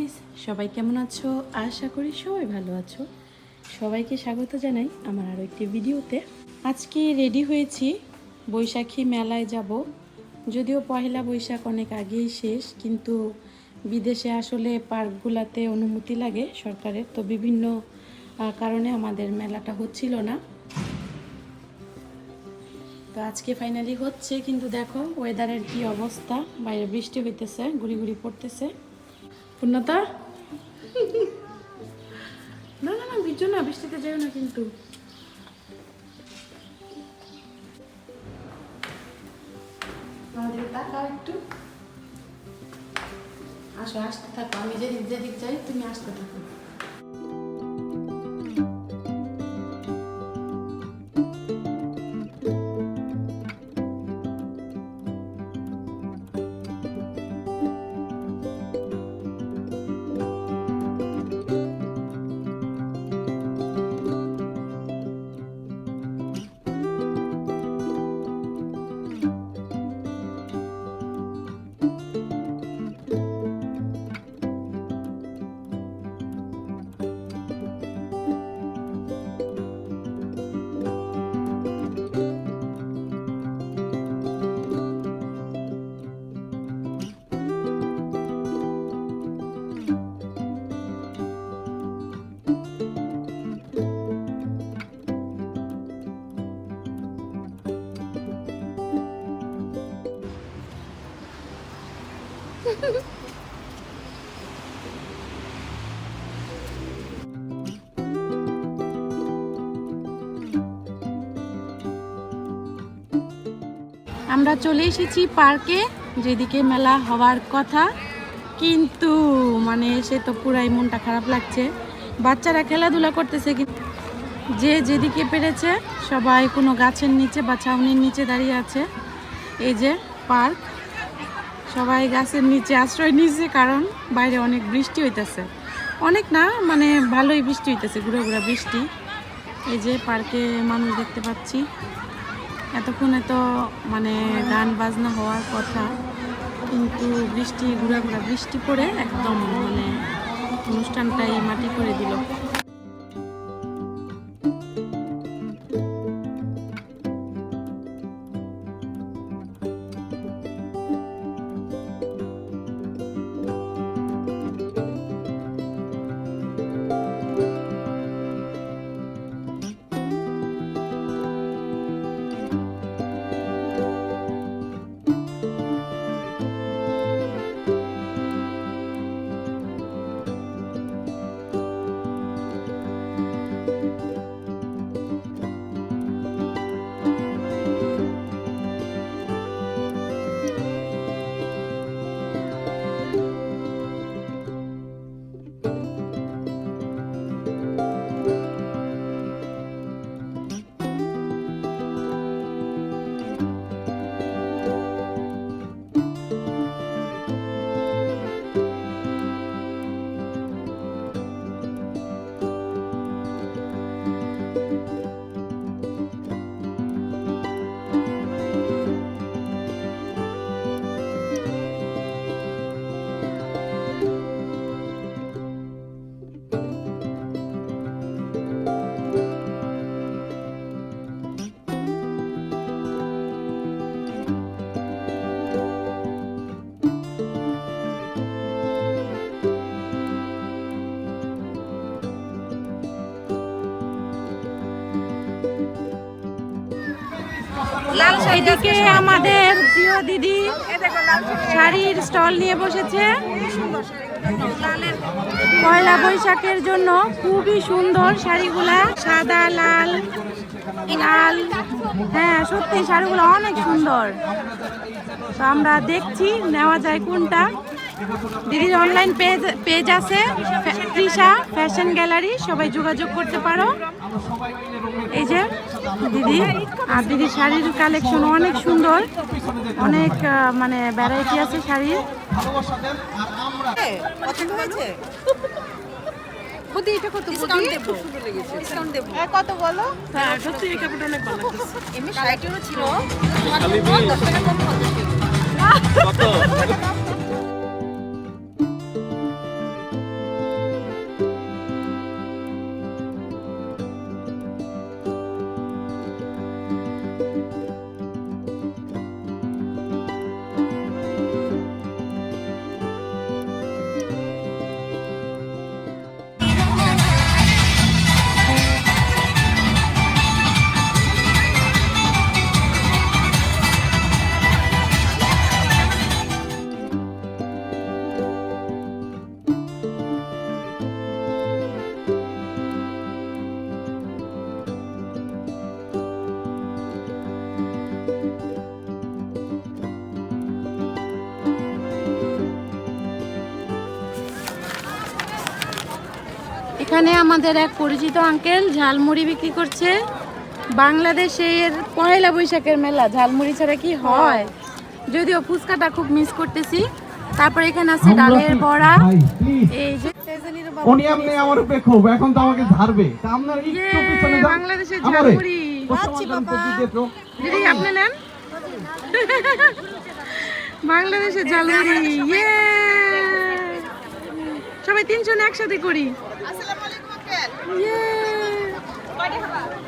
Guys সবাই কেমন আছো? আশা করি সবাই ভালো আছো। সবাইকে স্বাগত জানাই আমার আরও একটি ভিডিওতে। আজকে রেডি হয়েছি, বৈশাখী মেলায় যাব। যদিও পহেলা বৈশাখ অনেক আগেই শেষ, কিন্তু বিদেশে আসলে পার্কগুলাতে অনুমতি লাগে সরকারের, তো বিভিন্ন কারণে আমাদের মেলাটা হচ্ছিল না। তো আজকে ফাইনালি হচ্ছে, কিন্তু দেখো ওয়েদারের কি অবস্থা? বাইরে বৃষ্টি হইতেছে, গুড়ি গুড়ি পড়তেছে। পূর্ণতা? না না না ভিজো না, বৃষ্টিতে যাও না কিন্তু। আমাদের তাকাও একটু। আসো, আসতে থাকো। আমি যেদিক যেদিক যাই, তুমি আসতে থাকো। আমরা চলে এসেছি পার্কে, যেদিকে মেলা হওয়ার কথা। কিন্তু মানে সে তো পুরাই মনটা খারাপ লাগছে। বাচ্চারা খেলাধুলা করতেছে কিন্তু যে যেদিকে পেরেছে, সবাই কোনো গাছের নিচে বা ছাউনির নিচে দাঁড়িয়ে আছে। এই যে পার্ক। সবাই গাছের নিচে আশ্রয় নিয়েছে, কারণ বাইরে অনেক বৃষ্টি হইতেছে। অনেক না মানে ভালোই বৃষ্টি হইতেছে, ঘুরে ঘুরে বৃষ্টি। এই যে পার্কে মানুষ দেখতে পাচ্ছি। এতক্ষণে তো মানে গান বাজনা হওয়ার কথা, কিন্তু বৃষ্টি, ঘুরা ঘুরা বৃষ্টি পড়ে একদম মানে অনুষ্ঠানটাই মাটি করে দিল। এদিকে আমাদের প্রিয় দিদি শাড়ির স্টল নিয়ে বসেছে। পয়লা বৈশাখের জন্য খুবই সুন্দর শাড়িগুলা সাদা লাল লাল। হ্যাঁ সত্যি শাড়িগুলো অনেক সুন্দর। তো আমরা দেখছি নেওয়া যায় কোনটা। দিদির অনলাইন পেজ পেজ আছে তৃষা ফ্যাশন গ্যালারি সবাই যোগাযোগ করতে পারো। এই যে দিদি আর দিদির শাড়ির কালেকশন অনেক সুন্দর অনেক মানে ভ্যারাইটি আছে শাড়ির। কত ডিসকাউন্ট দেবো। ডিসকাউন্ট দেবো। কত বলো? হ্যাঁ সত্যি এই কাপড়টা অনেক ভালো লাগছে। এমনি ষাটেরও ছিল। তোমার টাকা কম টাকা। এখানে আমাদের এক পরিচিত আঙ্কেল ঝালমুড়ি বিক্রি করছে। বাংলাদেশের পয়লা বৈশাখের মেলা ঝালমুড়ি ছাড়া কি হয়? যদিও ফুচকাটা খুব মিস করতেছি। তারপর এখানে আছে ডালের বড়া। এই যে উনি আপনি আমার উপরে ক্ষোভ, এখন তো আমাকে ঝাড়বে। আপনার একটু ইয়ে, পিছনে যান। বাংলাদেশের ঝালমুড়ি। পদ্ধতিতে আপনি নেন? বাংলাদেশের ঝালমুড়ি ইয়ে! সবাই তিনজন একসাথে করি। আঙ্কেল ইয়ে কয়টা খাবা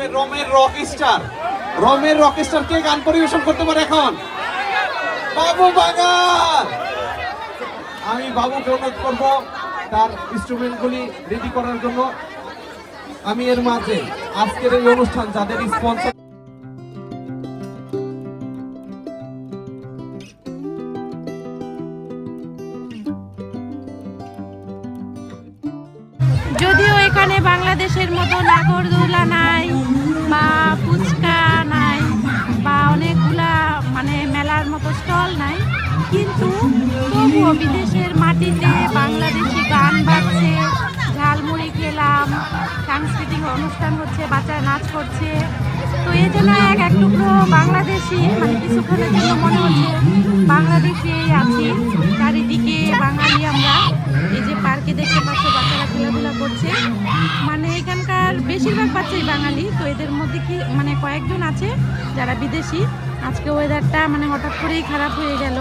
করবে রমের রক স্টার রমের রক স্টার কে গান পরিবেশন করতে পারে এখন? বাবু বাগান! আমি বাবুকে অনুরোধ করব তার ইনস্ট্রুমেন্টগুলি রেডি করার জন্য। আমি এর মাঝে আজকের এই অনুষ্ঠান যাদের স্পন্সর বাংলাদেশের মতো নাগরদোলা নাই, বা ফুচকা নাই, বা অনেকগুলা মানে মেলার মতো স্টল নাই। কিন্তু তবুও বিদেশের মাটিতে বাংলাদেশি গান বাজছে, ঝালমুড়ি খেলাম, সাংস্কৃতিক অনুষ্ঠান হচ্ছে বাচ্চারা নাচ করছে। তো এই জন্য এক এক টুকরো বাংলাদেশি মানে কিছুক্ষণের জন্য মনে হচ্ছে বাংলাদেশে আছি। চারিদিকে বাঙালি আমরা। এই যে পার্কে দেখতে পাচ্ছ, বাচ্চারা খেলাধুলা করছে। মানে এখানকার বেশিরভাগ বাচ্চাই বাঙালি, তো এদের মধ্যে কি মানে কয়েকজন আছে যারা বিদেশি। আজকে ওয়েদারটা মানে হঠাৎ করেই খারাপ হয়ে গেল,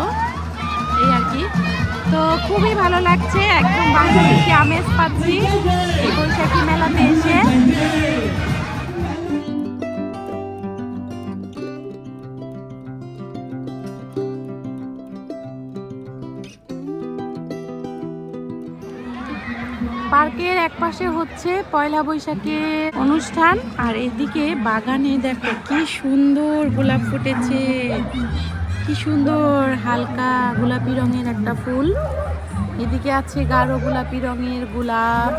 এই আর কি। তো খুবই ভালো লাগছে, একদম বাংলাদেশি আমেজ পাচ্ছি। এই বৈশাখী মেলাতে এসে। পার্কের একপাশে হচ্ছে পয়লা বৈশাখের অনুষ্ঠান, আর এদিকে বাগানে দেখো কি সুন্দর গোলাপ ফুটেছে। কি সুন্দর হালকা গোলাপি রঙের একটা ফুল। এদিকে আছে গাঢ় গোলাপি রঙের গোলাপ।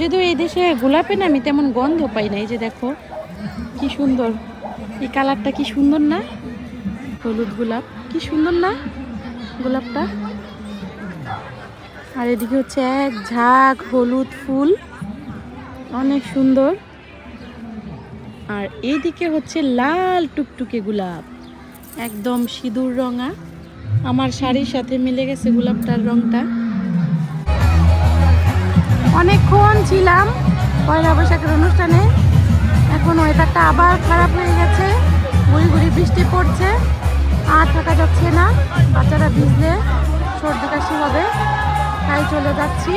যদিও এই দেশে গোলাপে না, আমি তেমন গন্ধ পাই না, এই যে দেখো, কি সুন্দর। এই কালারটা কি সুন্দর না? হলুদ গোলাপ, কি সুন্দর না গোলাপটা? আর এদিকে হচ্ছে এক ঝাঁক হলুদ ফুল। অনেক সুন্দর। আর এইদিকে হচ্ছে লাল টুকটুকে গোলাপ। একদম সিঁদুর রঙা। আমার শাড়ির সাথে মিলে গেছে গোলাপটার রংটা। অনেকক্ষণ ছিলাম পয়লা বৈশাখের অনুষ্ঠানে। এখন ওয়েদারটা আবার খারাপ হয়ে গেছে। গুড়ি গুড়ি বৃষ্টি পড়ছে। আর থাকা যাচ্ছে না। বাচ্চারা ভিজলে সর্দি কাশি হবে। তাই চলে যাচ্ছি।